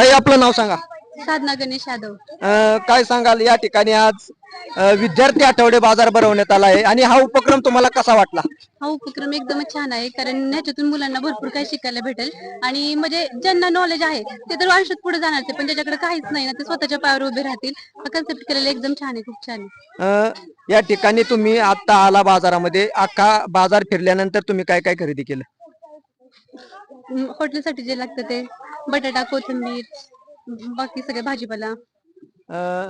ताई आपलं नाव सांगा. साधना गणेश यादव. अं, काय सांगाल? या ठिकाणी आज अं, विद्यार्थी आठवडे बाजार भरवण्यात आला आहे आणि हा उपक्रम तुम्हाला कसा वाटला? हा उपक्रम एकदमच छान आहे कारण ह्याच्यातून मुलांना भरपूर काही शिकायला भेटेल. आणि म्हणजे ज्यांना नॉलेज आहे ते तर आयुष्यात पुढे जाणार ते पण ज्याच्याकडे काहीच नाही ना ते स्वतःच्या पायावर उभे राहतील. हा कन्सेप्ट केलेला एकदम छान आहे खूप छान आहे. अं, या ठिकाणी तुम्ही आता आला बाजारामध्ये अख्खा बाजार फिरल्यानंतर तुम्ही काय काय खरेदी केलं? हॉटेलसाठी जे लागतं ते. बटाटा कोथिंबीर बाकी सगळे भाजीपाला. अं,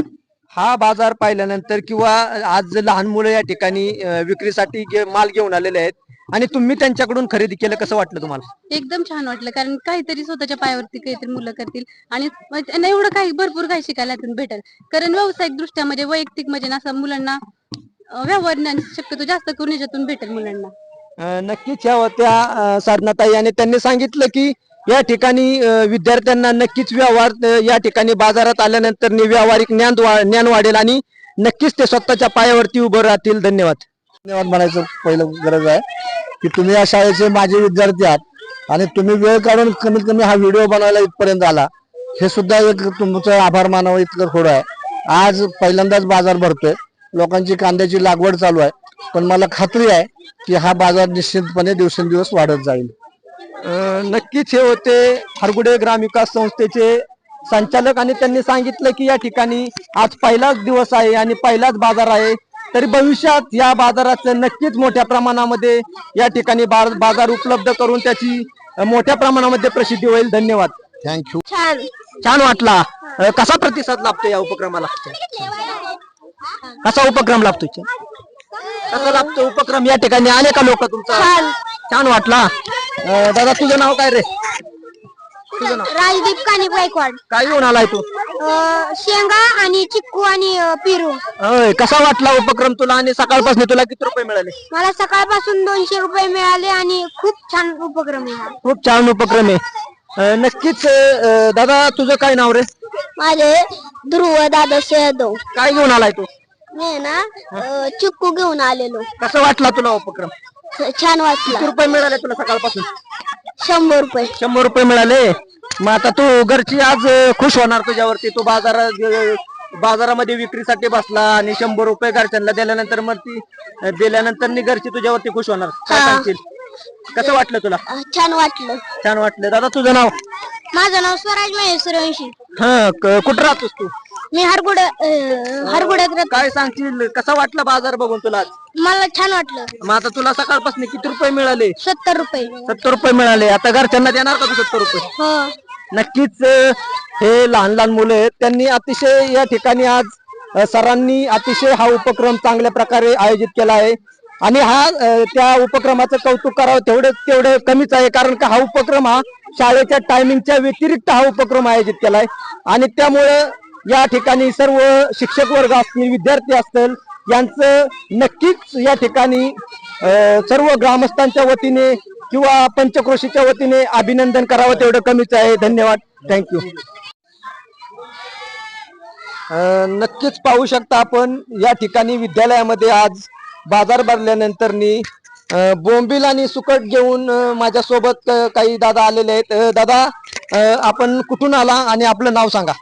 हा बाजार पाहिल्यानंतर किंवा आज लहान मुलं या ठिकाणी अं, विक्रीसाठी माल घेऊन आलेले आहेत. आणि तुम्ही त्यांच्याकडून खरेदी केलं कसं वाटलं तुम्हाला? एकदम छान वाटलं कारण काहीतरी स्वतःच्या पायावरती काहीतरी मुलं करतील. आणि मग त्यांना एवढं काही भरपूर काही शिकायला यातून भेटेल. कारण व्यावसायिक दृष्ट्या म्हणजे वैयक्तिक म्हणजे असं मुलांना अं, व्यवहार ज्ञान शक्यतो जास्त करून याच्यातून भेटेल मुलांना. अं, नक्कीच ह्या होत्या अं, साधनाताई. आणि त्यांनी सांगितलं की या ठिकाणी विद्यार्थ्यांना नक्कीच व्यवहार या ठिकाणी बाजारात आल्यानंतर व्यावहारिक ज्ञान वा- ज्ञान वाढेल आणि नक्कीच ते स्वतःच्या पायावरती उभं राहतील. धन्यवाद. धन्यवाद म्हणायचं पहिलं गरज आहे की तुम्ही या शाळेचे माझे विद्यार्थी आहात आणि तुम्ही वेळ काढून कमीत कमी हा व्हिडिओ बनवायला इथपर्यंत आला. हे सुद्धा एक तुमचं आभार मानावं इतकं थोडं आहे. आज पहिल्यांदाच बाजार भरतोय. लोकांची कांद्याची लागवड चालू आहे. पण मला खात्री आहे की हा बाजार निश्चितपणे दिवसेंदिवस वाढत जाईल. नक्कीच हे होते हरगुडे ग्रामविकास संस्थेचे संचालक आणि त्यांनी सांगितलं की या ठिकाणी आज पहिलाच दिवस आहे आणि पहिलाच बाजार आहे. तरी भविष्यात या बाजाराचं नक्कीच मोठ्या प्रमाणामध्ये या ठिकाणी बाजार उपलब्ध करून त्याची मोठ्या प्रमाणामध्ये प्रसिद्धी होईल. धन्यवाद. थँक्यू छान. छान वाटला. कसा प्रतिसाद लाभतो या उपक्रमाला? कसा उपक्रम लाभतो कसा उपक्रम या ठिकाणी आले का लोक तुमचा छान. वाटला. अं, दादा तुझं नाव काय रे? तुझं नाव? राजदीप कानिक गायकवाड. काय घेऊन आलाय तू? अं, शेंगा आणि चिक्कू आणि अं, पेरू. कसा वाटला उपक्रम तुला आणि सकाळपासून तुला किती रुपये मिळाले? मला सकाळपासून दोनशे रुपये मिळाले आणि खूप छान उपक्रम आहे हा. खूप छान उपक्रम आहे. अं, नक्कीच अं, दादा तुझं काय नाव रे? माझे ध्रुव दादा यादव काय घेऊन आलाय तू? मी ना चिक्कू घेऊन आलेलो. कसं वाटला तुला उपक्रम? छान वाटलं. किती रुपये मिळाले तुला सकाळपासून? शंभर रुपये. शंभर रुपये मिळाले? मग आता तू घरची आज अं, खुश होणार तुझ्यावरती. तू बाजारात अं, बाजारामध्ये विक्रीसाठी बसला आणि शंभर रुपये घरच्यांना दिल्यानंतर मग ती दिल्यानंतर नी घरची तुझ्यावरती खुश होणार. काय हा. सांगशील? कसं वाटलं तुला? छान वाटलं. छान वाटलं. दादा तुझं नाव? माझं नाव स्वराज महेश सूर्यवंशी हा क- कुठं राहतोस तू? मी हरगुड हरगुड्यात राहतो. काय सांगशील? कसा वाटला बाजार बघून तुला आज? मला छान वाटलं. मग आता तुला सकाळपासून किती रुपये मिळाले? सत्तर रुपये. सत्तर रुपये मिळाले. आता घरच्यांना देणार का तू सत्तर रुपये? हो. नक्कीच अं, हे लहान लहान मुलं आहेत. त्यांनी अतिशय या ठिकाणी आज अं, सरांनी अतिशय हा उपक्रम चांगल्या प्रकारे आयोजित केला आहे. आणि हा त्या उपक्रमाचं कौतुक करावं तेवढं तेवढं कमीच आहे. कारण का हा उपक्रम हा शाळेच्या टायमिंगच्या व्यतिरिक्त हा उपक्रम आयोजित केलाय. आणि त्यामुळे या ठिकाणी सर्व शिक्षक वर्ग असतील विद्यार्थी असतील यांचं नक्कीच या ठिकाणी सर्व ग्रामस्थांच्या वतीने किंवा पंचक्रोशीच्या वतीने अभिनंदन करावं तेवढं कमीच आहे. धन्यवाद. थँक्यू नक्कीच पाहू शकता आपण या ठिकाणी विद्यालयामध्ये आज बाजार भरल्यानंतर बोंबील आणि सुकट घेऊन माझ्यासोबत काही दादा आलेले आहेत. दादा आपण कुठून आला आणि आपलं नाव सांगा.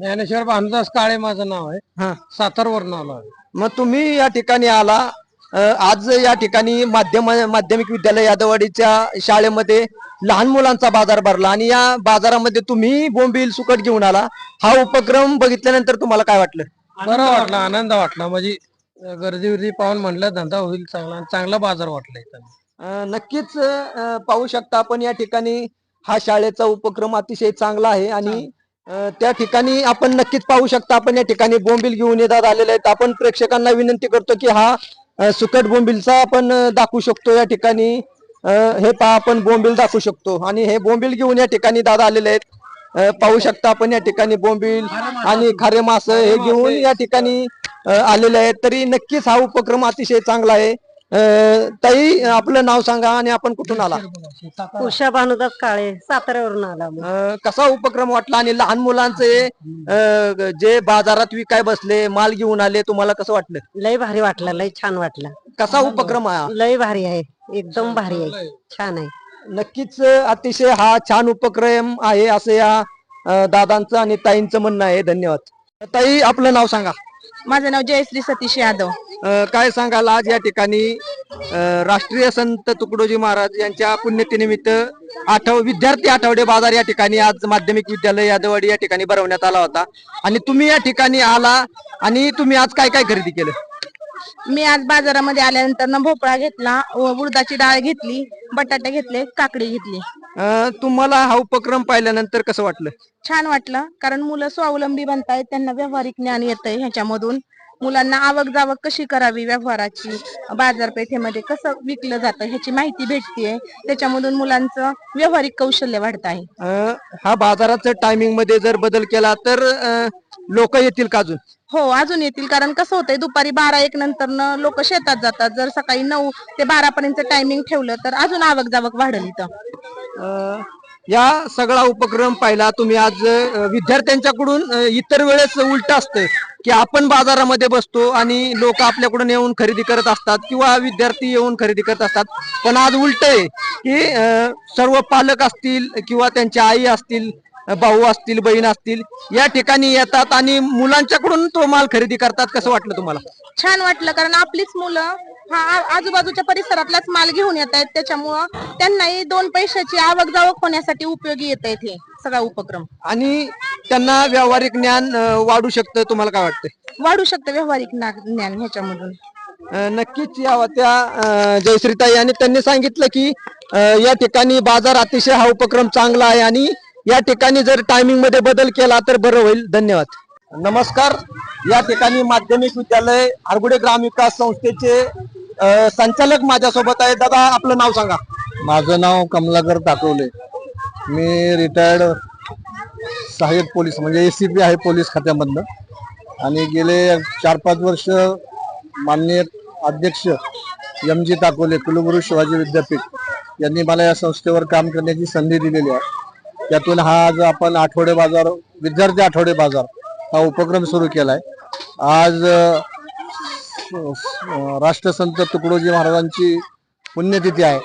ज्ञानेश्वर भानुदास काळे माझं नाव आहे. हा. सातारवरून आलो आहे. मग तुम्ही या ठिकाणी आला. अ, आज या ठिकाणी माध्यम माध्यमिक विद्यालय यादवाडीच्या शाळेमध्ये लहान मुलांचा बाजार भरला आणि या बाजारामध्ये तुम्ही बोंबील सुकट घेऊन आला. हा उपक्रम बघितल्यानंतर तुम्हाला काय वाटलं? बरं वाटलं आनंद वाटला. म्हणजे गर्दी वर्दी पाहून म्हणलं धंदा होईल चांगला चांगला बाजार वाटला इथं नक्कीच पाहू शकता आपण या ठिकाणी हा शाळेचा उपक्रम अतिशय चांगला आहे आणि त्या ठिकाणी आपण नक्कीच पाहू शकता आपण या ठिकाणी बोंबील घेऊन येतात आलेले आहेत. आपण प्रेक्षकांना विनंती करतो की हा सुकट बोंबीलचा आपण दाखवू शकतो या ठिकाणी. हे पहा आपण बोंबील दाखवू शकतो आणि हे बोंबील घेऊन या ठिकाणी दादा आलेले आहेत. पाहू शकता आपण या ठिकाणी बोंबील आणि खारे मास हे घेऊन या ठिकाणी आलेले आहेत. तरी नक्कीच हा उपक्रम अतिशय चांगला आहे. ताई आपलं नाव सांगा आणि आपण कुठून आला? उषा भानुदास काळे साताऱ्यावरून आला कसा उपक्रम वाटला आणि लहान मुलांचे जे बाजारात विकाय बसले माल घेऊन आले तुम्हाला कसं वाटलं? लय भारी वाटला लय छान वाटला. कसा उपक्रम? लय भारी आहे. एकदम भारी आहे. छान आहे. नक्कीच अतिशय हा छान उपक्रम आहे असं या दादांचं आणि ताईंचं म्हणणं आहे. धन्यवाद. ताई आपलं नाव सांगा. माझं नाव जयश्री सतीश यादव. अं, काय सांगाल आज या ठिकाणी? अं, राष्ट्रीय संत तुकडोजी महाराज यांच्या पुण्यतिनिमित्त आठव विद्यार्थी आठवडे बाजार या ठिकाणी आज माध्यमिक विद्यालय यादवाडी या ठिकाणी भरवण्यात आला होता. आणि तुम्ही या ठिकाणी आला आणि तुम्ही आज काय काय खरेदी केलं? मी आज बाजारामध्ये आल्यानंतर न भोपळा घेतला व उडदाची डाळ घेतली बटाटे घेतले काकडी घेतली. अं, तुम्हाला हा उपक्रम पाहिल्यानंतर कसं वाटलं? छान वाटलं कारण मुलं स्वावलंबी बनतायत त्यांना व्यावहारिक ज्ञान येतंय ह्याच्यामधून. मुलांना आवक जावक कशी करावी व्यवहाराची बाजारपेठेमध्ये कसं विकलं जातं ह्याची माहिती भेटतीये. त्याच्यामधून मुलांचं व्यावहारिक कौशल्य वाढत आहे. अं, हा बाजाराचं टायमिंगमध्ये जर बदल केला तर लोक येतील का अजून? हो अजून येतील कारण कसं होतंय दुपारी बारा एक नंतर लोक शेतात जातात. जर सकाळी नऊ ते बारा पर्यंत टायमिंग ठेवलं तर अजून आवक जावक वाढेल इथं. या सगळा उपक्रम पाहिला. तुम्ही आज विद्यार्थ्यांच्याकडून इतर वेळेस उलट असतं की आपण बाजारामध्ये बसतो आणि लोक आपल्याकडून येऊन खरेदी करत असतात किंवा विद्यार्थी येऊन खरेदी करत असतात. पण आज उलट आहे की सर्व पालक असतील किंवा त्यांच्या आई असतील भाऊ असतील बहीण असतील या ठिकाणी येतात आणि मुलांच्याकडून तो माल खरेदी करतात. कसं वाटलं तुम्हाला? छान वाटलं कारण आपलीच मुलं हा आजूबाजूच्या परिसरातलाच माल घेऊन येत आहेत. त्याच्यामुळं त्यांनाही दोन पैशाची आवक जावक होण्यासाठी उपयोगी येत आहेत हे सगळा उपक्रम. आणि त्यांना व्यावहारिक ज्ञान अं, वाढू शकतं तुम्हाला काय वाटतं वाढू शकतं व्यावहारिक ना- ज्ञान ह्याच्यामधून. अ, नक्कीच या होत्या अ, जयश्रीताई आणि त्यांनी सांगितलं की अ, या ठिकाणी बाजार अतिशय हा उपक्रम चांगला आहे आणि या ठिकाणी जर टायमिंगमध्ये बदल केला तर बरं होईल. धन्यवाद. नमस्कार. या ठिकाणी माध्यमिक विद्यालय आरगुडे ग्रामविकास संस्थेचे संचालक माझ्यासोबत आहे दादा आपलं नाव सांगा. माझं नाव कमलाकर ताकवले मी रिटायर्ड सहाय्यक पोलीस म्हणजे ए सी पी आहे पोलीस खात्यामधनं. आणि गेले चार पाच वर्ष माननीय अध्यक्ष एम जी टाकोले कुलगुरू शिवाजी विद्यापीठ. यांनी मला या संस्थेवर काम करण्याची संधी दिलेली आहे. त्यातून हा आज आपण आठवडे बाजार विद्यार्थी आठवडे बाजार हा उपक्रम सुरू केलाय. आज राष्ट्रसंत तुकडोजी महाराजांची पुण्यतिथी आहे.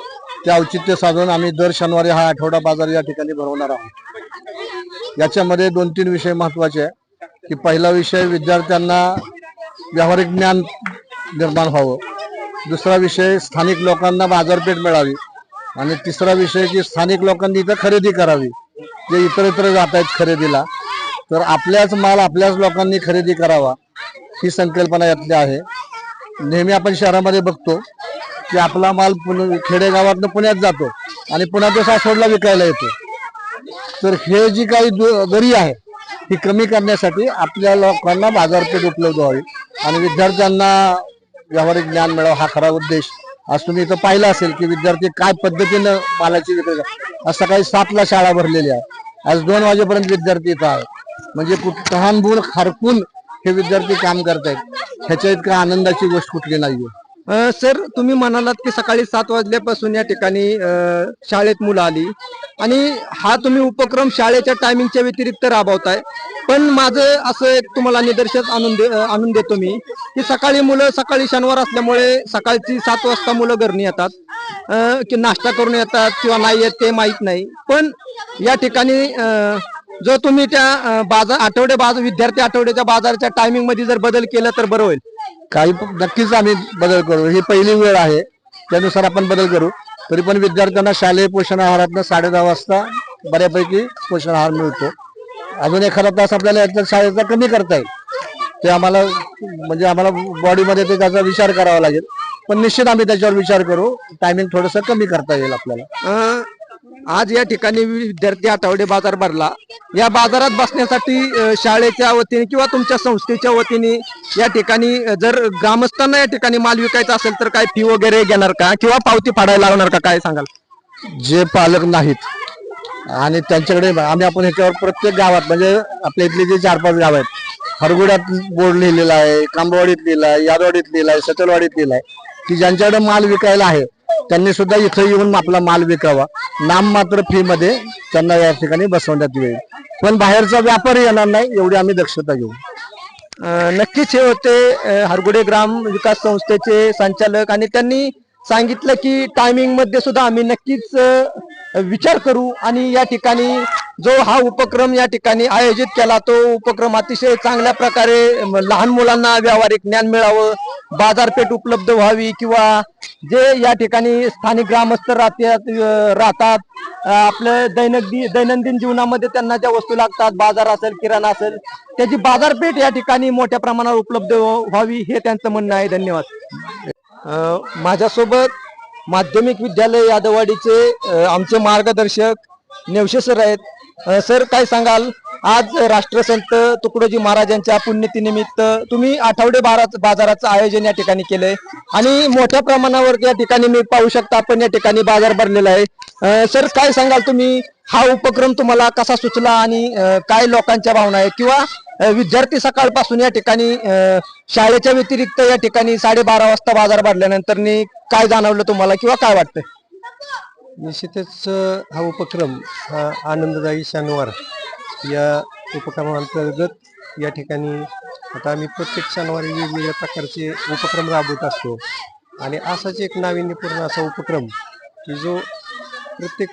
ते औचित्य साधून आम्ही दर शनिवारी हा आठवडा बाजार या ठिकाणी भरवणार आहोत. याच्यामध्ये दोन तीन विषय महत्त्वाचे आहे की पहिला विषय विद्यार्थ्यांना व्यावहारिक ज्ञान निर्माण व्हावं. दुसरा विषय स्थानिक लोकांना बाजारपेठ मिळावी. आणि तिसरा विषय की स्थानिक लोकांनी इथं खरेदी करावी. जे इतर इतर जात आहेत खरेदीला. तर आपल्याच माल आपल्याच लोकांनी खरेदी करावा ही संकल्पना यातली आहे. नेहमी आपण शहरामध्ये बघतो की आपला माल पुणे खेडेगावातनं पुण्यात जातो आणि पुण्यात तो सासवडला विकायला येतो. तर हे जी काही दरी आहे ही कमी करण्यासाठी आपल्या लोकांना बाजारपेठ उपलब्ध व्हावी आणि विद्यार्थ्यांना व्यावहारिक ज्ञान मिळावं हा खरा उद्देश. आज तुम्ही इथं पाहिलं असेल की विद्यार्थी काय पद्धतीनं मालाची विक्री आज सकाळी सातला शाळा भरलेली आहे. आज दोन वाजेपर्यंत विद्यार्थी इथं आहेत. म्हणजे कुठ- खारकून हे विद्यार्थी काम करतायत. ह्याच्या इतका आनंदाची गोष्ट कुठली नाहीये. सर तुम्ही म्हणालात की सकाळी सात वाजल्यापासून या ठिकाणी शाळेत मुलं आली. आणि हा तुम्ही उपक्रम शाळेच्या टायमिंगच्या व्यतिरिक्त राबवताय. पण माझं असं एक तुम्हाला निदर्शक आणून दे आणून देतो मी की सकाळी मुलं सकाळी शनिवार असल्यामुळे सकाळची सात वाजता मुलं घरणी येतात. की नाश्ता करून येतात किंवा नाही येत ते माहीत नाही. पण या ठिकाणी जो तुम्ही त्या बाजार आठवडे बाजार विद्यार्थी आठवड्याच्या बाजाराच्या टायमिंगमध्ये जर बदल केला तर बरं होईल. काही नक्कीच आम्ही बदल करू. ही पहिली वेळ आहे. त्यानुसार आपण बदल करू. तरी पण विद्यार्थ्यांना शालेय पोषण आहारातनं साडे दहा वाजता बऱ्यापैकी पोषण आहार मिळतो. अजून एखादा तास आपल्याला याच्या शाळेचा कमी करता येईल. ते आम्हाला म्हणजे आम्हाला बॉडीमध्ये ते त्याचा विचार करावा लागेल. पण निश्चित आम्ही त्याच्यावर विचार करू. टायमिंग थोडस कमी करता येईल आपल्याला. आज या ठिकाणी विद्यार्थी आठवडे बाजार भरला. या बाजारात बसण्यासाठी शाळेच्या वतीने किंवा तुमच्या संस्थेच्या वतीने या ठिकाणी जर ग्रामस्थांना या ठिकाणी माल विकायचा असेल तर काय फी वगैरे घेणार का? किंवा पावती फाडायला लागणार का? काय सांगाल? जे पालक नाहीत आणि त्यांच्याकडे आम्ही आपण ह्याच्यावर प्रत्येक गावात म्हणजे आपल्या इथले जे चार पाच गाव आहेत हरगुड्यात बोर्ड लिहिलेला आहे कांबवाडीत लिहिला आहे यादवाडीत लिहिला आहे सचलवाडीत लिहिला आहे की ज्यांच्याकडे माल विकायला आहे त्यांनी सुद्धा इथं येऊन आपला माल विकावा. नाम मात्र फी मध्ये त्यांना या ठिकाणी बसवण्यात येईल. पण बाहेरचा व्यापार येणार नाही एवढी आम्ही दक्षता घेऊ. नक्कीच हे होते हरगुडे ग्राम विकास संस्थेचे संचालक आणि त्यांनी सांगितलं की टायमिंगमध्ये सुद्धा आम्ही नक्कीच विचार करू आणि या ठिकाणी जो हा उपक्रम या ठिकाणी आयोजित केला तो उपक्रम अतिशय चांगल्या प्रकारे लहान मुलांना व्यावहारिक ज्ञान मिळावं बाजारपेठ उपलब्ध व्हावी किंवा जे या ठिकाणी स्थानिक ग्रामस्थ राहतात राहतात आपलं दैनंदिन दैनंदिन जीवनामध्ये त्यांना ज्या वस्तू लागतात बाजार असेल किराणा असेल त्याची बाजारपेठ या ठिकाणी मोठ्या प्रमाणावर उपलब्ध व्हावी हे त्यांचं म्हणणं आहे. धन्यवाद. माझ्यासोबत माध्यमिक विद्यालय यादवाडीचे आमचे मार्गदर्शक नेवशे सर आहेत. सर काय सांगाल? आज राष्ट्रसंत तुकडोजी महाराजांच्या पुण्यतिनिमित्त तुम्ही आठवडे बारा बाजाराचं आयोजन या ठिकाणी केलंय. आणि मोठ्या प्रमाणावर या ठिकाणी मी पाहू शकता आपण या ठिकाणी बाजार भरलेला आहे. सर काय सांगाल तुम्ही? हा उपक्रम तुम्हाला कसा सुचला आणि काय लोकांच्या भावना आहे किंवा विद्यार्थी सकाळपासून या ठिकाणी शाळेच्या व्यतिरिक्त या ठिकाणी साडेबारा वाजता बाजार भरल्यानंतर काय जाणवलं तुम्हाला किंवा काय वाटतं निश्चितच हा उपक्रम हा आनंददायी शनिवार या उपक्रमांतर्गत या ठिकाणी आता आम्ही प्रत्येक शनिवारी वेगवेगळ्या प्रकारचे उपक्रम राबवत असतो. आणि असाच एक नाविन्यपूर्ण असा उपक्रम की जो प्रत्येक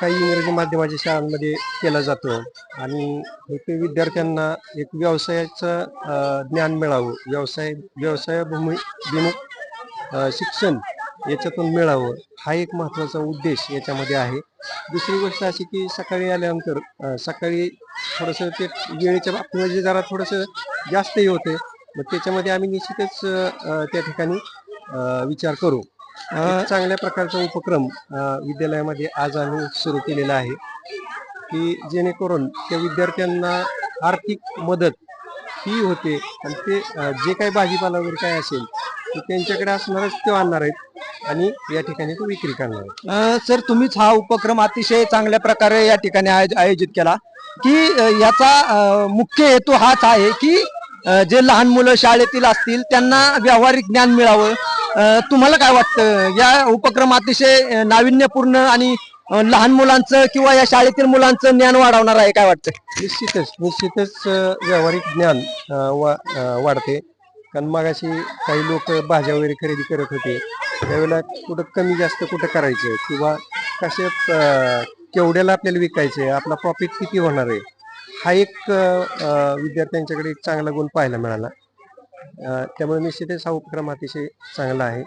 काही इंग्रजी माध्यमाच्या शाळांमध्ये केला जातो. आणि ते विद्यार्थ्यांना एक व्यवसायाचं ज्ञान मिळावं. व्यवसाय व्यवसायाभूमी भिमुख शिक्षण याच्यातून मिळावं. हा एक महत्त्वाचा उद्देश याच्यामध्ये आहे. दुसरी गोष्ट अशी की सकाळी आल्यानंतर सकाळी थोडंसं ते वेळेच्या बाबतीमध्ये जरा थोडंसं जास्तही होते मग त्याच्यामध्ये आम्ही निश्चितच त्या ठिकाणी विचार करू. चांगल्या प्रकारचा उपक्रम विद्यालयामध्ये आज आम्ही सुरू केलेला आहे की जेणेकरून त्या विद्यार्थ्यांना आर्थिक मदत ही होते. आणि ते जे काही भाजीपाला वगैरे काय असेल ते त्यांच्याकडे असणारच ते आणणार आहेत. आणि या ठिकाणी तो विक्री करणार अं, सर तुम्हीच हा उपक्रम अतिशय चांगल्या प्रकारे या ठिकाणी आयोज- आयोजित केला. की अं, याचा अं, मुख्य हेतू हाच आहे की अं, जे लहान मुलं शाळेतील असतील त्यांना व्यावहारिक ज्ञान मिळावं. अं, तुम्हाला काय वाटतं? या उपक्रम अतिशय अं, नाविन्यपूर्ण आणि अं, लहान मुलांचं किंवा या शाळेतील मुलांचं ज्ञान वाढवणार आहे काय वाटतं? निश्चितच निश्चितच अ, व्यावहारिक ज्ञान अ, वा अ, वाढते. कारण मगाशी काही लोक भाज्या वगैरे खरेदी करत होते. त्यावेळेला कुठं कमी जास्त कुठं करायचं? किंवा कशात केवढ्याला आपल्याला आहे आपला प्रॉफिट किती होणार आहे? हा एक विद्यार्थ्यांच्याकडे एक चांगला गुण पाहायला मिळाला. त्यामुळे निश्चितच हा उपक्रम अतिशय चांगला आहे.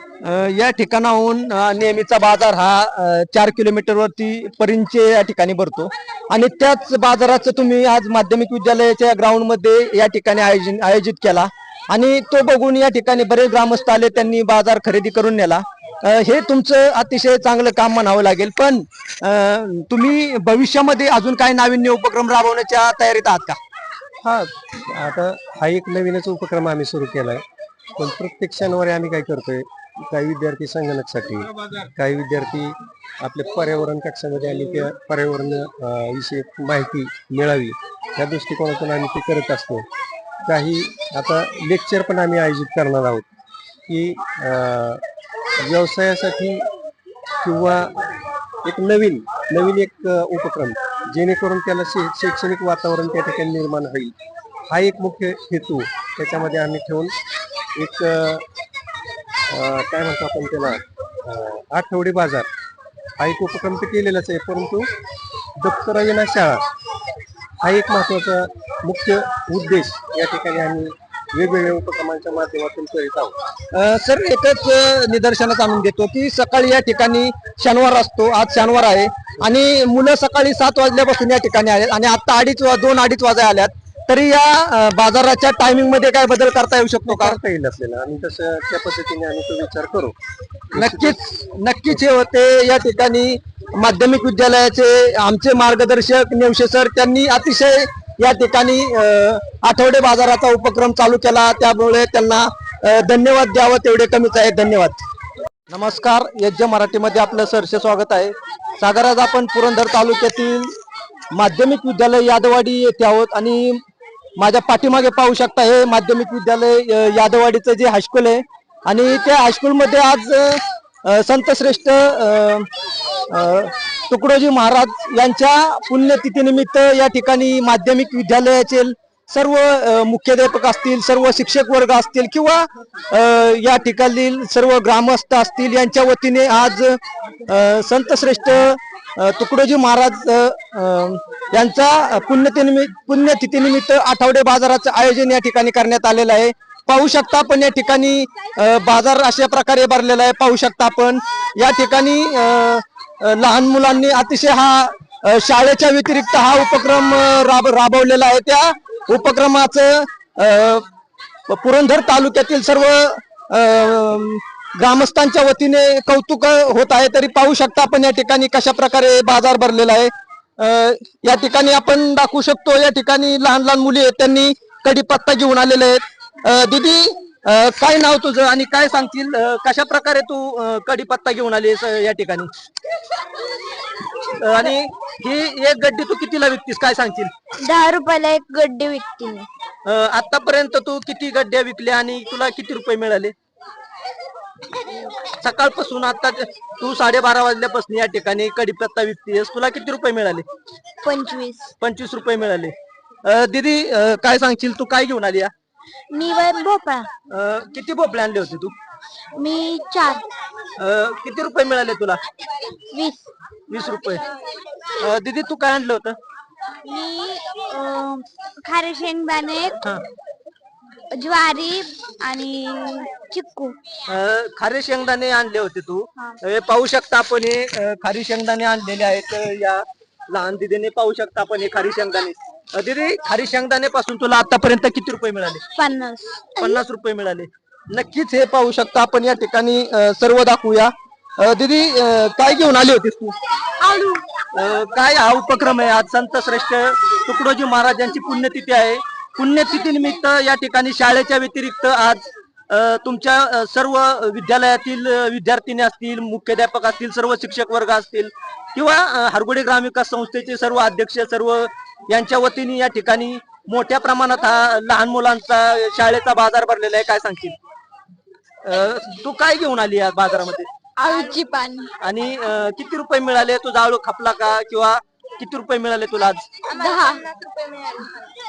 या ठिकाणाहून नेहमीचा बाजार हा चार किलोमीटरवरती परिंचे या ठिकाणी भरतो. आणि त्याच बाजाराचं तुम्ही आज माध्यमिक विद्यालयाच्या ग्राउंडमध्ये या ठिकाणी आयोजन आयोजित केला. आणि तो बघून या ठिकाणी बरेच ग्रामस्थ आले त्यांनी बाजार खरेदी करून नेला. हे तुमचं अतिशय चांगलं काम म्हणावं लागेल पण तुम्ही भविष्यामध्ये अजून काही नाविन्य उपक्रम राबवण्याच्या तयारीत आहात का? हा आता हा एक नवीनच उपक्रम आम्ही सुरू केलाय. पण प्रत्येक शनिवारी आम्ही काय करतोय काही विद्यार्थी संगणकसाठी काही विद्यार्थी आपल्या पर्यावरण कक्षामध्ये आम्ही त्या पर्यावरण अं, विषयी माहिती मिळावी या दृष्टिकोनातून आम्ही ते करत असतो. काही आता लेक्चर पण आम्ही आयोजित करणार आहोत. की व्यवसायासाठी किंवा एक नवीन नवीन एक उपक्रम जेणेकरून त्याला शै- शैक्षणिक वातावरण त्या ठिकाणी निर्माण होईल. हा एक मुख्य हेतू त्याच्यामध्ये आम्ही ठेवून एक काय म्हणतो आपण त्याला आठवडी बाजार हा एक उपक्रम तर केलेलाच आहे परंतु दप्तरविना शाळा हा एक महत्त्वाचा मुख्य उद्देश या ठिकाणी आम्ही वेगवेगळ्या उपक्रमांच्या माध्यमातून करीत आहोत. सर एकच अ, निदर्शनास आणून देतो की सकाळी या ठिकाणी शनिवार असतो आज शनिवार आहे आणि मुलं सकाळी सात वाजल्यापासून या ठिकाणी आले आणि आता अडीच दोन अडीच वाजा आल्यात. तरी या बाजाराच्या टायमिंगमध्ये काय बदल करता येऊ शकतो का? करता येईल आपल्याला आणि तसं त्या पद्धतीने आम्ही तो विचार करू. नक्कीच नक्कीच हे होते. या ठिकाणी माध्यमिक विद्यालयाचे आमचे मार्गदर्शक नेवशे सर त्यांनी अतिशय या ठिकाणी आठवडे बाजाराचा उपक्रम चालू केला. त्यामुळे त्यांना धन्यवाद द्यावं तेवढे कमीच आहे धन्यवाद. नमस्कार. यज्ञ मराठीमध्ये आपलं सरसे स्वागत आहे. सागर आज आपण पुरंदर तालुक्यातील माध्यमिक विद्यालय यादवाडी येथे आहोत. आणि माझ्या पाठीमागे पाहू शकता हे माध्यमिक विद्यालय यादवाडीचं जे हायस्कूल आहे. आणि त्या हायस्कूलमध्ये आज संतश्रेष्ठ तुकडोजी महाराज यांच्या पुण्यतिथीनिमित्त या ठिकाणी माध्यमिक विद्यालयाचे सर्व मुख्याध्यापक असतील सर्व शिक्षक वर्ग असतील किंवा या ठिकाणील सर्व ग्रामस्थ असतील यांच्या वतीने आज संतश्रेष्ठ तुकडोजी महाराज यांचा पुण्यतिनिमित्त पुण्यतिथीनिमित्त आठवडे बाजाराचं आयोजन या ठिकाणी करण्यात आलेलं आहे. पाहू शकता आपण या ठिकाणी बाजार अशा प्रकारे भरलेला आहे. पाहू शकता आपण या ठिकाणी लहान मुलांनी अतिशय हा शाळेच्या व्यतिरिक्त हा उपक्रम राब राबवलेला आहे. त्या उपक्रमाचं पुरंदर तालुक्यातील सर्व ग्रामस्थांच्या वतीने कौतुक होत आहे. तरी पाहू शकता आपण या ठिकाणी कशा प्रकारे बाजार भरलेला आहे. या ठिकाणी आपण दाखवू शकतो या ठिकाणी लहान लहान मुली आहेत. त्यांनी कडीपत्ता घेऊन आलेले आहेत. दीदी काय नाव तुझं आणि काय सांगतील? कशा प्रकारे तू अ, कडीपत्ता घेऊन आलीस या ठिकाणी? आणि ही एक गड्डी तू कितीला विकतीस? काय सांगतील दहा रुपयाला एक गड्डे विकते मी. आतापर्यंत तू किती गड्ड्या विकल्या आणि तुला किती रुपये मिळाले? सकाळपासून आता ते- साडेबारा वाजल्यापासून या ठिकाणी कडीपत्ता विकतेस तुला किती रुपये मिळाले? पंचवीस. पंचवीस रुपये मिळाले. अ, दीदी अ, काय सांगशील? तू काय घेऊन आली या? मी वय भोपळा. अ, किती भोपळे आणले होते तू? मी चार. अ, किती रुपये मिळाले तुला? वीस. वीस रुपये. अ, दीदी तू काय आणलं होतं? मी अं, खारे शेंगदाणे हा. ज्वारी आणि चिक्कू. अ, खारे शेंगदाणे आणले होते तू. हे. पाहू शकता आपण हे अ, खारी शेंगदाणे आणलेले आहेत. अ, या लहान दिदीने पाहू शकता आपण हे खारी शेंगदाणे. दीदी खारी शेंगदाणे पासून तुला आतापर्यंत किती रुपये मिळाले? पन्नास. पन्नास रुपये मिळाले. नक्कीच हे पाहू शकता आपण या ठिकाणी अ, सर्व दाखवूया. अ, दीदी अ, काय घेऊन आली होतीस तू? अ, काय हा उपक्रम आहे? आज संत श्रेष्ठ तुकडोजी महाराजांची पुण्यतिथी आहे. पुण्यतिथी निमित्त या ठिकाणी शाळेच्या व्यतिरिक्त आज अ, तुमच्या अ, सर्व विद्यालयातील अ, विद्यार्थिनी असतील मुख्याध्यापक असतील सर्व शिक्षक वर्ग असतील किंवा अ, हरगुडे ग्रामविकास संस्थेचे सर्व अध्यक्ष सर्व यांच्या वतीने या ठिकाणी मोठ्या प्रमाणात हा लहान मुलांचा शाळेचा बाजार भरलेला आहे काय सांगतील अ, तू काय घेऊन आली या बाजारामध्ये? आळूची पाणी आणि अ, किती रुपये मिळाले? तुझा आळू खपला का? किंवा किती रुपये मिळाले तुला आज? दहा.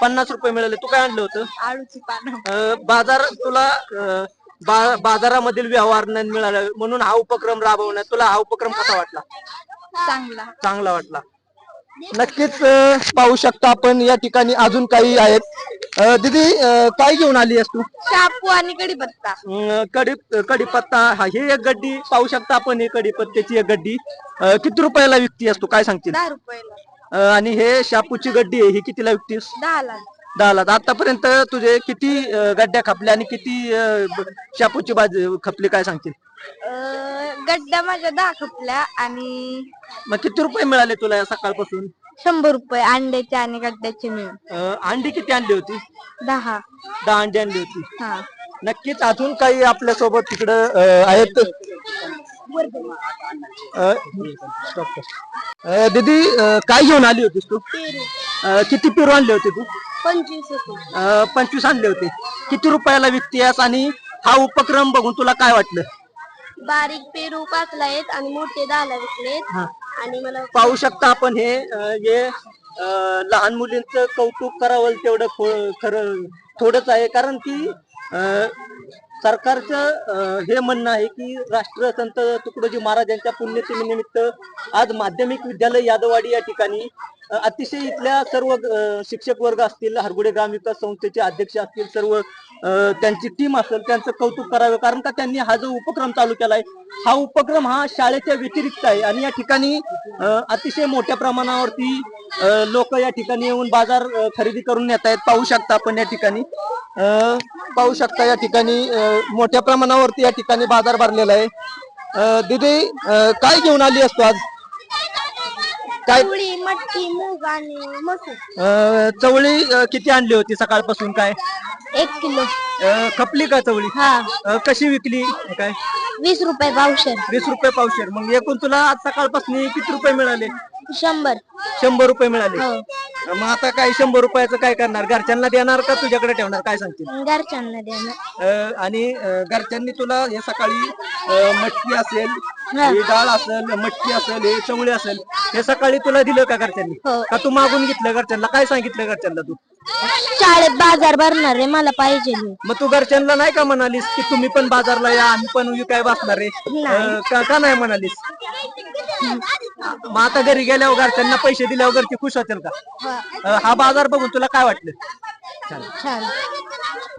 पन्नास रुपये मिळाले. तू काय आणलं होतं? आळूची पानं. अ, बाजार तुला अ, बा- बाजारामधील व्यवहार नाही मिळाला. म्हणून हा उपक्रम राबवण्यात तुला हा उपक्रम कसा वाटला? चांगला. चांगला वाटला. नक्कीच पाहू शकता आपण या ठिकाणी अजून काही आहेत. दीदी काय घेऊन आली आहेस तू? शापू आणि कढीपत्ता. अं, कढी कढीपत्ता हा ही एक गड्डी. पाहू शकता आपण ही कढीपत्त्याची एक गड्डी. किती रुपयाला विकती असतो काय सांगतील दहा रुपयाला. अं, आणि हे शापूची गड्डी आहे ही कितीला विकतीस? दहाला आतापर्यंत तुझे किती अं, गड्ड्या खपल्या आणि किती अं, ब- शापूची बाजू खपली काय सांगतील गड्डा माझ्या दहा खपल्या आणि मग किती रुपये मिळाले तुला या सकाळपासून? शंभर रुपये अंड्याचे आणि गड्ड्याचे मिळून. अं, अंडी किती आणली होती? दहा. दहा अंडी आणली होती. हा. नक्कीच अजून काही आपल्यासोबत तिकडं अं, आहेत? अं, stop कर. अं, दीदी अं, काय घेऊन आली होतीस तू? अं, किती पेरू आणले होते तू? पंचवीस रुपये अं, पंचवीस आणले होते. किती रुपयाला विकतेस आणि हा उपक्रम बघून तुला काय वाटलं? बारीक पेरू पाचला आहेत आणि मोठे दहाला विकलेत. आणि मला पाहू शकता आपण हे अं, हे अं, लहान मुलींचं कौतुक करावं तेवढं खो- खरं थोडंच आहे. कारण की अं, सरकारचं अं, हे म्हणणं आहे की राष्ट्रसंत तुकडोजी महाराज यांच्या पुण्यतिथीनिमित्त आज माध्यमिक विद्यालय यादववाडी या ठिकाणी अतिशय इथल्या सर्व शिक्षक वर्ग असतील हरगुडे ग्रामविकास संस्थेचे अध्यक्ष असतील सर्व त्यांची टीम असेल त्यांचं कौतुक करावं. कारण का त्यांनी हा जो उपक्रम चालू केलाय हा उपक्रम हा शाळेच्या व्यतिरिक्त आहे. आणि या ठिकाणी अतिशय मोठ्या प्रमाणावरती लोक या ठिकाणी येऊन बाजार खरेदी करून येत आहेत. पाहू शकता आपण या ठिकाणी. अं, पाहू शकता या ठिकाणी मोठ्या प्रमाणावरती या ठिकाणी बाजार भरलेला आहे. दिदी काय घेऊन आली असतो आज? काय? पोळी मटकी मूग आणि मसूर. अं, चवळी अं, किती आणली होती सकाळपासून काय? एक किलो. अं, खपली का चवळी? हा. अं, कशी विकली? काय? वीस रुपये पावशेर. वीस रुपये पावशेर. मग एकूण तुला आज सकाळपासून किती रुपये मिळाले? शंभर. शंभर रुपये मिळाले. हो. मग आता काय शंभर रुपयाचं काय करणार? घरच्यांना देणार का तुझ्याकडे ठेवणार? काय सांगतील? घरच्यांना देणार. अं, आणि अं, घरच्यांनी तुला हे सकाळी अं, मटकी असेल हे डाळ असेल मटकी असेल हे चवळी असेल हे सकाळी तुला दिलं का घरच्यांनी? हो. का तू मागून घेतलं घरच्यांना? काय सांगितलं घरच्यांना तू? शाळेत बाजार भरणार आहे मला पाहिजे. मग तू घरच्यांना नाही का म्हणालीस की तुम्ही पण बाजारला या आम्ही पण बसणार आहे? अं, का का नाही म्हणालीस? मग आता घरी गेल्यावर घरच्यांना पैसे दिल्यावर घरचे खुश होतील का? अं, हा बाजार बघून तुला काय वाटलं? छान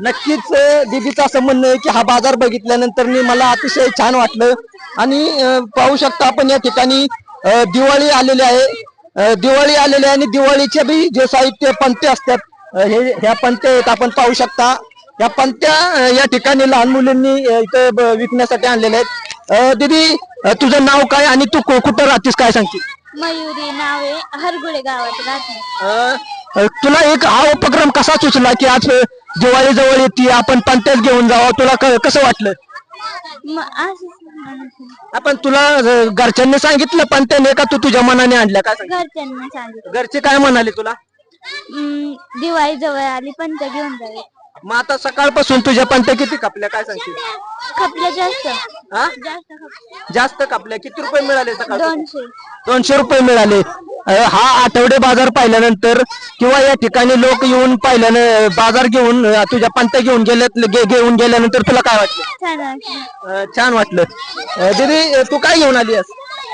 नक्कीच अं, दीदीचं असं म्हणणं आहे की हा बाजार बघितल्यानंतर मी मला अतिशय छान वाटलं. आणि अं, पाहू शकता आपण या ठिकाणी अं, दिवाळी आलेली आहे. अं, दिवाळी आलेली आहे आणि दिवाळीचे बी जे साहित्य पंते असतात हे ह्या आहेत. आपण पाहू शकता. या पंत्या या ठिकाणी लहान मुलींनी इथं विकण्यासाठी आणलेले आहेत. दीदी तुझं नाव काय आणि तू कु- कुठं राहतेस काय सांगते मयुरी नावे हरगुडे गावात राहते. तुला एक हा उपक्रम कसा सुचला की आज दिवाळी जवळ येते आपण पंत्यात घेऊन जावं? तुला क- कसं वाटलं? आपण तुला घरच्यांनी सांगितलं पंत्याने का तू तुझ्या मनाने? घरच्यांना सांगितलं. घरचे काय म्हणाले तुला? दिवाळी जवळ आली पंच घेऊन जावे मग आता सकाळपासून तुझ्या पंत्या किती कापल्या काय सांगशील? खपल्या जास्त. हा? जास्त खपल्या जास्त कापल्या. किती रुपये मिळाले सकाळ दोनशे. दोनशे रुपये मिळाले. अं, हा आठवडे बाजार पाहिल्यानंतर किंवा या ठिकाणी लोक येऊन पाहिल्यानं बाजार घेऊन अं, तुझ्या पंत्या घेऊन गेल्या गे- घेऊन गेल्यानंतर तुला काय वाटलं? छान वाटलं. अं, छान वाटलं. अं, दीदी अं, तू काय घेऊन आली आहेस?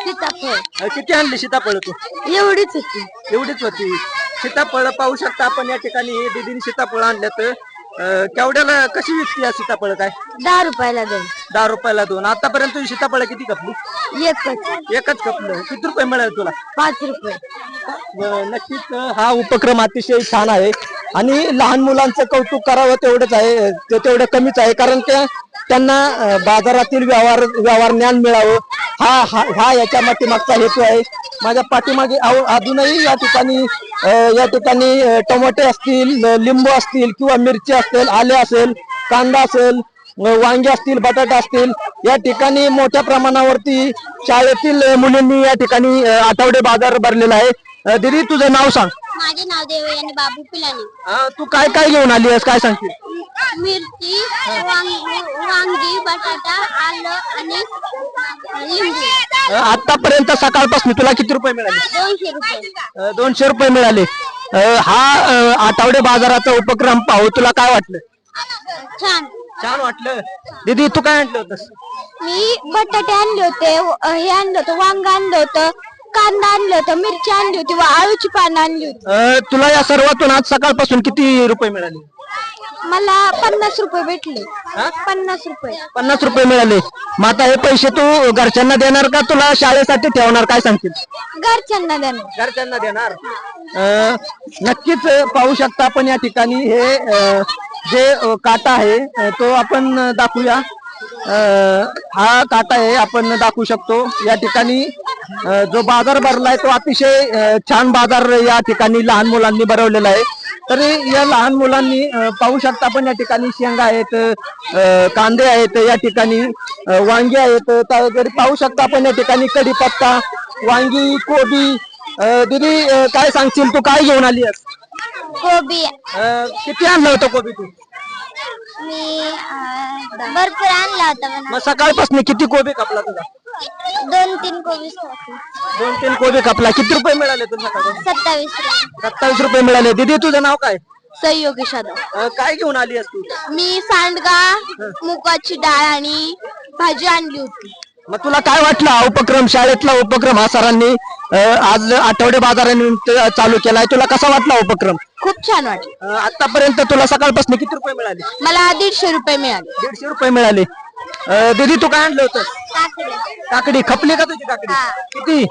सीताफळ. अं, किती आणली सीताफळ तू? एवढीच होती. एवढीच होती. सीताफळ पाहू शकता आपण या ठिकाणी. दीदीने सीताफळ आणल्यात. अं, केवढ्याला कशी विकती या सीताफळ काय? दहा रुपयाला दोन. दहा रुपयाला दोन. आतापर्यंत तुझी सीताफळ किती खपली? एकच. एकच खपलं. किती रुपये मिळाले तुला? पाच रुपये. नक्कीच अं, हा उपक्रम अतिशय छान आहे. आणि लहान मुलांचं कौतुक करावं तेवढंच आहे. ते तेवढं कमीच आहे. कारण त्या त्यांना बाजारातील व्यवहार व्यवहार ज्ञान मिळावं. हा हा हा याच्या पाठीमागचा हेतू आहे. माझ्या पाठीमागे अजूनही या ठिकाणी या ठिकाणी टोमॅटो असतील लिंबू असतील किंवा मिरची असतील आले असेल कांदा असेल वांगे असतील बटाटा असतील या ठिकाणी मोठ्या प्रमाणावरती शाळेतील मुलींनी या ठिकाणी आठवडे बाजार भरलेला आहे. अं, दीदी तुझं नाव सांग. माझे नाव देवई आणि बाबू पिलानी. अं, तू काय काय घेऊन आली आहेस? काय सांगते मिरची वांगी वांगी बटाटा आलं आणि लिंबू. आतापर्यंत सकाळपासून तुला किती रुपये मिळाले? दोनशे रुपये. अं, दोनशे रुपये मिळाले. अं, हा अं, आठवडे बाजाराचा उपक्रम पाहू तुला काय वाटलं? छान. छान वाटलं. दीदी तू काय आणलं होतस? मी बटाटे आणले होते व- हे आणलं होतं वांग आणलं होतं कांदा आणलं होतं मिरची आणली होती व आळूची पानं आणली होती. अं, तुला या सर्वातून आज सकाळपासून किती रुपये मिळाले? मला पन्नास रुपये भेटले. पन्नास रुपये. पन्नास रुपये मिळाले. मग आता हे पैसे तू घरच्यांना देणार का तुला शाळेसाठी ठेवणार? काय सांगतील घरच्यांना देणार. घरच्यांना देणार. अं, नक्कीच अं, पाहू शकता आपण या ठिकाणी हे अं, जे अं, काटा आहे अं, तो आपण अं, दाखवूया. अं, हा काटा आहे आपण दाखवू शकतो. या ठिकाणी जो बाजार भरलाय तो अतिशय छान बाजार या ठिकाणी लहान मुलांनी भरवलेला आहे. तरी या लहान मुलांनी पाहू शकता आपण या ठिकाणी शेंगा आहेत कांदे आहेत या ठिकाणी वांगी आहेत. तर पाहू शकता आपण या ठिकाणी कढीपत्ता वांगी कोबी दीदी काय सांगशील? तू काय घेऊन आली? कोबी. किती आणलं होतं कोबी तू? मी भरपूर आणला होता मग सकाळपासून किती कोबी कापला तुझा? दोन तीन कोबी दोन तीन कोबी कापला. किती रुपये मिळाले तुला सत्तावीस रुपये. सत्तावीस रुपये मिळाले. दीदी तुझं नाव काय? सहयोगी शादा अं, काय घेऊन आली आहेस तू? मी सांडगा मुगाची डाळ आणि भाजी आणली होती. मग तुला काय वाटलं हा उपक्रम शाळेतला उपक्रम हा सरांनी अं, आज आठवडे बाजारानिमित्त चालू केलाय तुला कसा वाटला उपक्रम? खूप छान वाटलं. अं, आतापर्यंत तुला सकाळपासून किती रुपये मिळाले? मला दीडशे रुपये मिळाले. दीडशे रुपये मिळाले. अं, दीदी तू काय आणलं होतं? काकडे. काकडी खपली का तुझी काकडी? किती?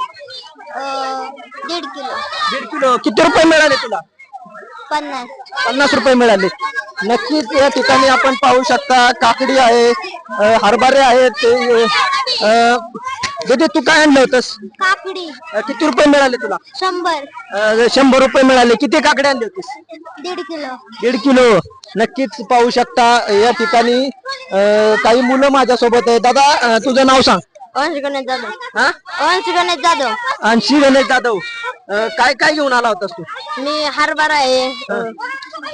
दीड किलो. दीड किलो. किती रुपये मिळाले तुला? पन्नास. पन्नास रुपये मिळाले. नक्कीच या ठिकाणी आपण पाहू शकता काकडी आहे अं, हरभरे आहेत ते, अं, दीदी तू काय आणलं होतस? काकडी. अं, किती रुपये मिळाले तुला? शंभर. अं, शंभर रुपये मिळाले. किती काकडे आणले होतीस? दीड किलो. दीड किलो. नक्कीच पाहू शकता या ठिकाणी अं, काही मुलं माझ्यासोबत आहे दादा अं, तुझं नाव सांग. वंश गणेश जाधव. हा? वंश गणेश जाधव. आणशी गणेश जाधव. अं, काय काय घेऊन आला होतास तू? मी हरभरा आहे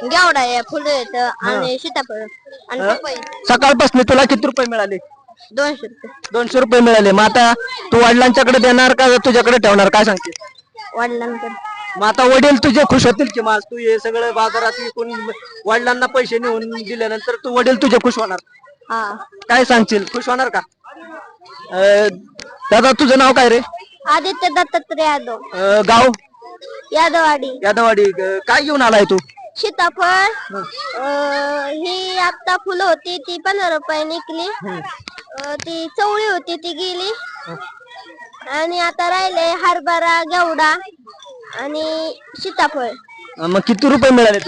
गेवडा आहे फुलं आहेत आणि सीताफळ आणि पपई. सकाळपासून तुला किती रुपये मिळाले? दोनशे रुपये. दोनशे रुपये मिळाले. मग आता तू वडिलांच्याकडे देणार का तुझ्याकडे ठेवणार? काय सांगते वडिलांकडे. मग आता वडील तुझे खुश होतील की मग तू हे सगळं बाजारात विकून वडिलांना पैसे नेऊन दिल्यानंतर तू वडील तुझे खुश होणार? हा. काय सांगशील? खुश होणार का? अं, दादा तुझं नाव काय रे? आदित्य दत्तात्रय यादव. अं, गाव? यादववाडी. यादवाडी अं, काय घेऊन आलाय तू? सीताफळ. अं, ही आता फुलं होती ती पंधरा रुपये निकली अं, ती चवळी होती ती गेली. आणि आता राहिले हरभरा गेवडा आणि सीताफळ. अं, मग किती रुपये मिळाले?